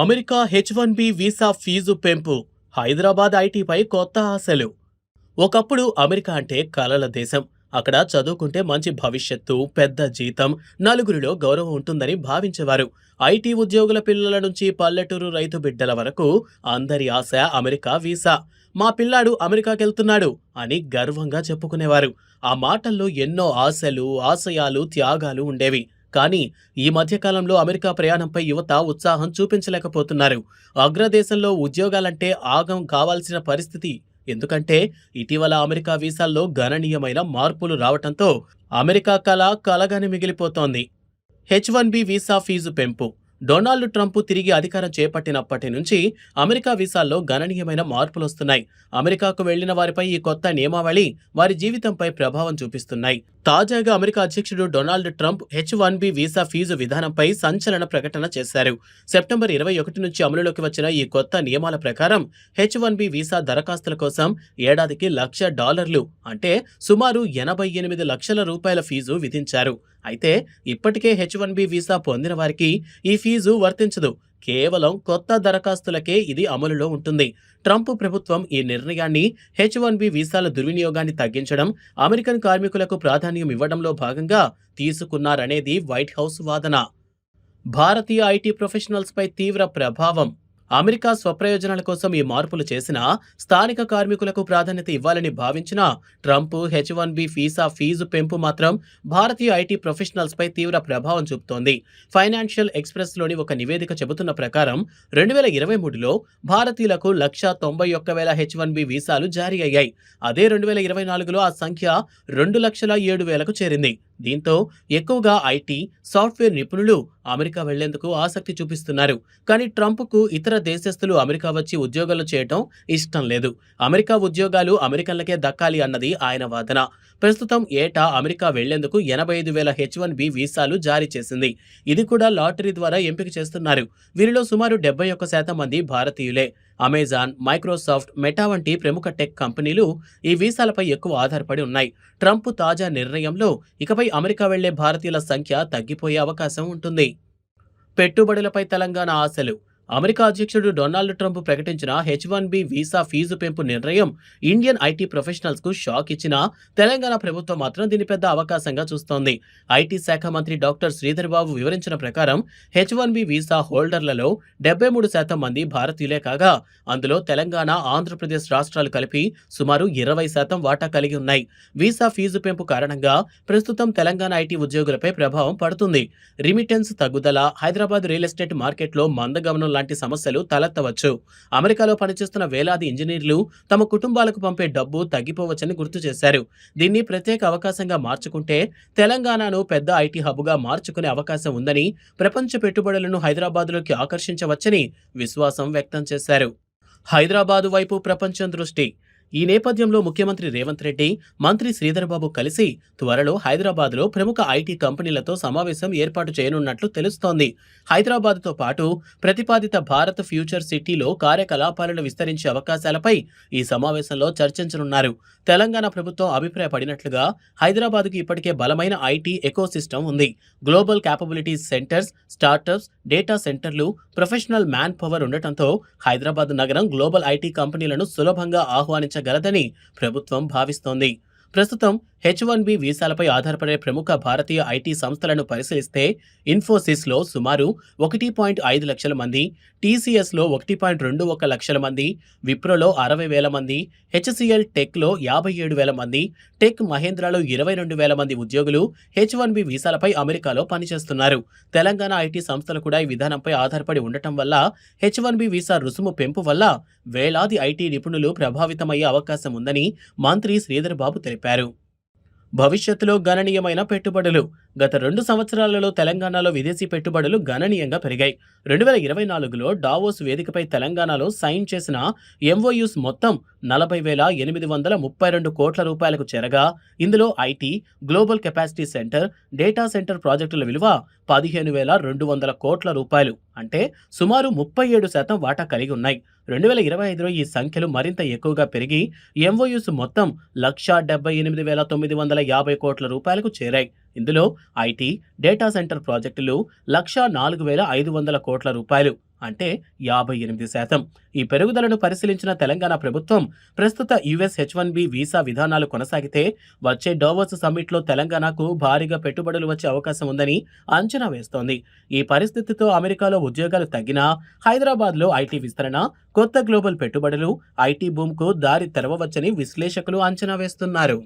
America H one B visa fee పెంపు హైదరాబాద్ ఐటీపై కొత్త ఆశలు. ఒకప్పుడు అమెరికా అంటే కలల దేశం. అక్కడ చదువుకుంటే మంచి భవిష్యత్తు పెద్ద జీతం నలుగురిలో గౌరవం ఉంటుందని భావించేవారు. ఐటీ ఉద్యోగుల పిల్లల నుంచి పల్లెటూరు రైతు బిడ్డల వరకు అందరి ఆశ అమెరికా వీసా. మా పిల్లాడు అమెరికాకెళ్తున్నాడు అని గర్వంగా చెప్పుకునేవారు. ఆ మాటల్లో ఎన్నో ఆశలు ఆశయాలు త్యాగాలు ఉండేవి. కానీ ఈ మధ్యకాలంలో అమెరికా ప్రయాణంపై యువత ఉత్సాహం చూపించలేకపోతున్నారు. అగ్రదేశంలో ఉద్యోగాలంటే ఆగం కావాల్సిన పరిస్థితి. ఎందుకంటే ఇటీవల అమెరికా వీసాల్లో గణనీయమైన మార్పులు రావటంతో అమెరికా కళ కలగానే మిగిలిపోతోంది. H one B visa fee పెంపు. డొనాల్డ్ ట్రంప్ తిరిగి అధికారం చేపట్టినప్పటి నుంచి అమెరికా వీసాల్లో గణనీయమైన మార్పులు వస్తున్నాయి. అమెరికాకు వెళ్ళిన వారిపై ఈ కొత్త నియమావళి వారి జీవితంపై ప్రభావం చూపిస్తున్నాయి. తాజాగా అమెరికా అధ్యక్షుడు Donald Trump H one B visa fee విధానంపై సంచలన ప్రకటన చేశారు. సెప్టెంబర్ ఇరవై ఒకటి నుంచి అమలులోకి వచ్చిన ఈ కొత్త నియమాల ప్రకారం హెచ్ వన్ బి వీసా దరఖాస్తుల కోసం ఏడాదికి లక్ష డాలర్లు అంటే సుమారు ఎనభై ఎనిమిది లక్షల రూపాయల ఫీజు విధించారు. అయితే ఇప్పటికే హెచ్ వన్ బి వీసా పొందిన వారికి ఈ ఫీజు వర్తించదు. కేవలం కొత్త దరఖాస్తులకే ఇది అమలులో ఉంటుంది. ట్రంప్ ప్రభుత్వం ఈ నిర్ణయాన్ని హెచ్ వన్ బి వీసాల దుర్వినియోగాన్ని తగ్గించడం అమెరికన్ కార్మికులకు ప్రాధాన్యం ఇవ్వడంలో భాగంగా తీసుకున్నారనేది వైట్ హౌస్ వాదన. భారతీయ ఐటీ ప్రొఫెషనల్స్పై తీవ్ర ప్రభావం. అమెరికా స్వప్రయోజనాల కోసం ఈ మార్పులు చేసినా స్థానిక కార్మికులకు ప్రాధాన్యత ఇవ్వాలని భావించిన Trump H one B visa fee పెంపు మాత్రం భారతీయ ఐటీ ప్రొఫెషనల్స్పై తీవ్ర ప్రభావం చూపుతోంది. ఫైనాన్షియల్ ఎక్స్ప్రెస్లోని ఒక నివేదిక చెబుతున్న ప్రకారం రెండు వేల ఇరవై మూడులో భారతీయులకు లక్ష తొంభై ఒక్క వేల హెచ్ వన్ బి వీసాలు జారీ అయ్యాయి. అదే రెండు వేల ఇరవై నాలుగులో ఆ సంఖ్య రెండు లక్షల ఏడు వేలకు చేరింది. దీంతో ఎక్కువగా ఐటీ సాఫ్ట్వేర్ నిపుణులు అమెరికా వెళ్ళేందుకు ఆసక్తి చూపిస్తున్నారు. కానీ ట్రంప్కు ఇతర దేశస్థులు అమెరికా వచ్చి ఉద్యోగాలు చేయటం ఇష్టం లేదు. అమెరికా ఉద్యోగాలు అమెరికన్లకే దక్కాలి అన్నది ఆయన వాదన. ప్రస్తుతం ఏటా అమెరికా వెళ్ళేందుకు ఎనభై ఐదు వేల హెచ్ వన్ బి వీసాలు జారీ చేసింది. ఇది కూడా లాటరీ ద్వారా ఎంపిక చేస్తున్నారు. వీరిలో సుమారు డెబ్బై ఒక్క శాతం మంది భారతీయులే. అమెజాన్ మైక్రోసాఫ్ట్ మెటా వంటి ప్రముఖ టెక్ కంపెనీలు ఈ వీసాలపై ఎక్కువ ఆధారపడి ఉన్నాయి. ట్రంప్ తాజా నిర్ణయంలో ఇకపై అమెరికా వెళ్ళే భారతీయుల సంఖ్య తగ్గిపోయే అవకాశం ఉంటుంది. పెట్టుబడులపై తెలంగాణ ఆశలు. అమెరికా అధ్యక్షుడు డొనాల్డ్ ట్రంప్ ప్రకటించిన H one B visa fee పెంపు నిర్ణయం ఇండియన్ ఐటీ ప్రొఫెషనల్స్కు షాక్ ఇచ్చిన తెలంగాణ ప్రభుత్వం మాత్రం దీని పెద్ద అవకాశంగా చూస్తోంది. ఐటీ శాఖ మంత్రి డాక్టర్ శ్రీధర్ బాబు వివరించిన ప్రకారం హెచ్ వన్ బి వీసా హోల్డర్లలో డెబ్బై మూడు శాతం మంది భారతీయులే కాగా అందులో తెలంగాణ ఆంధ్రప్రదేశ్ రాష్ట్రాలు కలిపి సుమారు ఇరవై శాతం వాటా కలిగి ఉన్నాయి. వీసా ఫీజు పెంపు కారణంగా ప్రస్తుతం తెలంగాణ ఐటీ ఉద్యోగులపై ప్రభావం పడుతుంది. రిమిటెన్స్ తగ్గుదల హైదరాబాద్ రియల్ ఎస్టేట్ మార్కెట్లో మందగమనం లాంటి సమస్యలు తలెత్తవచ్చు. అమెరికాలో పనిచేస్తున్న వేలాది ఇంజనీర్లు తమ కుటుంబాలకు పంపే డబ్బు తగ్గిపోవచ్చని గుర్తు చేశారు. దీన్ని ప్రత్యేక అవకాశంగా మార్చుకుంటే తెలంగాణను పెద్ద ఐటీ హబ్గా మార్చుకునే అవకాశం ఉందని ప్రపంచ పెట్టుబడులను హైదరాబాద్లోకి ఆకర్షించవచ్చని విశ్వాసం వ్యక్తం చేశారు. హైదరాబాదు వైపు ప్రపంచం దృష్టి ఈ నేపథ్యంలో ముఖ్యమంత్రి రేవంత్ రెడ్డి మంత్రి శ్రీధర్బాబు కలిసి త్వరలో హైదరాబాద్లో ప్రముఖ ఐటీ కంపెనీలతో సమావేశం ఏర్పాటు చేయనున్నట్లు తెలుస్తోంది. హైదరాబాద్తో పాటు ప్రతిపాదిత భారత్ ఫ్యూచర్ సిటీలో కార్యకలాపాలను విస్తరించే అవకాశాలపై ఈ సమావేశంలో చర్చించనున్నారు. తెలంగాణ ప్రభుత్వం అభిప్రాయపడినట్లుగా హైదరాబాద్కు ఇప్పటికే బలమైన ఐటీ ఎకోసిస్టమ్ ఉంది. Global capabilities centres startups data సెంటర్లు ప్రొఫెషనల్ మ్యాన్ పవర్ ఉండటంతో హైదరాబాద్ నగరం గ్లోబల్ ఐటీ కంపెనీలను సులభంగా ఆహ్వానించగలదని ప్రభుత్వం భావిస్తోంది. ప్రస్తుతం హెచ్ వన్ బి వీసాలపై ఆధారపడే ప్రముఖ భారతీయ ఐటీ సంస్థలను పరిశీలిస్తే ఇన్ఫోసిస్లో సుమారు ఒకటి పాయింట్ ఐదు లక్షల మంది టీసీఎస్లో ఒకటి పాయింట్ రెండు ఒక లక్షల మంది విప్రోలో అరవై వేల మంది హెచ్సిఎల్ టెక్లో యాభై ఏడు వేల మంది టెక్ మహేంద్రలో ఇరవై రెండు వేల మంది ఉద్యోగులు హెచ్ వన్ బి వీసాలపై అమెరికాలో పనిచేస్తున్నారు. తెలంగాణ ఐటీ సంస్థలు కూడా ఈ విధానంపై ఆధారపడి ఉండటం వల్ల హెచ్ వన్ బి వీసా రుసుము పెంపు వల్ల వేలాది ఐటీ నిపుణులు ప్రభావితమయ్యే అవకాశం ఉందని మంత్రి శ్రీధర్ బాబు తెలిపారు. భవిష్యత్తులో గణనీయమైన పెట్టుబడులు. గత రెండు సంవత్సరాలలో తెలంగాణలో విదేశీ పెట్టుబడులు గణనీయంగా పెరిగాయి. రెండు వేల ఇరవై నాలుగులో డావోస్ వేదికపై తెలంగాణలో సైన్ చేసిన ఎంఓయూస్ మొత్తం నలభై వేల ఎనిమిది వందల ముప్పై రెండు కోట్ల రూపాయలకు చేరగా ఇందులో IT global capacity centre data centre ప్రాజెక్టుల విలువ పదిహేను వేల రెండు వందల కోట్ల రూపాయలు. అంటే సుమారు ముప్పై ఏడు శాతం వాటా కలిగి ఉన్నాయి. రెండు వేల ఇరవై ఐదులో ఈ సంఖ్యలు మరింత ఎక్కువగా పెరిగి ఎంఓయూస్ మొత్తం లక్షా డెబ్బై ఎనిమిది వేల తొమ్మిది వందల యాభై కోట్ల రూపాయలకు చేరాయి. ఇందులో ఐటీ డేటా సెంటర్ ప్రాజెక్టులు లక్ష నాలుగు వేల ఐదు వందల కోట్ల రూపాయలు అంటే యాభై ఎనిమిది శాతం. ఈ పెరుగుదలను పరిశీలించిన తెలంగాణ ప్రభుత్వం ప్రస్తుత US H one B visa విధానాలు కొనసాగితే వచ్చే డోవర్స్ సమ్మిట్లో తెలంగాణకు భారీగా పెట్టుబడులు వచ్చే అవకాశం ఉందని అంచనా వేస్తోంది. ఈ పరిస్థితితో అమెరికాలో ఉద్యోగాలు తగ్గినా హైదరాబాద్లో ఐటీ విస్తరణ కొత్త గ్లోబల్ పెట్టుబడులు ఐటీ బూమ్కు దారి తెరవవచ్చని విశ్లేషకులు అంచనా వేస్తున్నారు.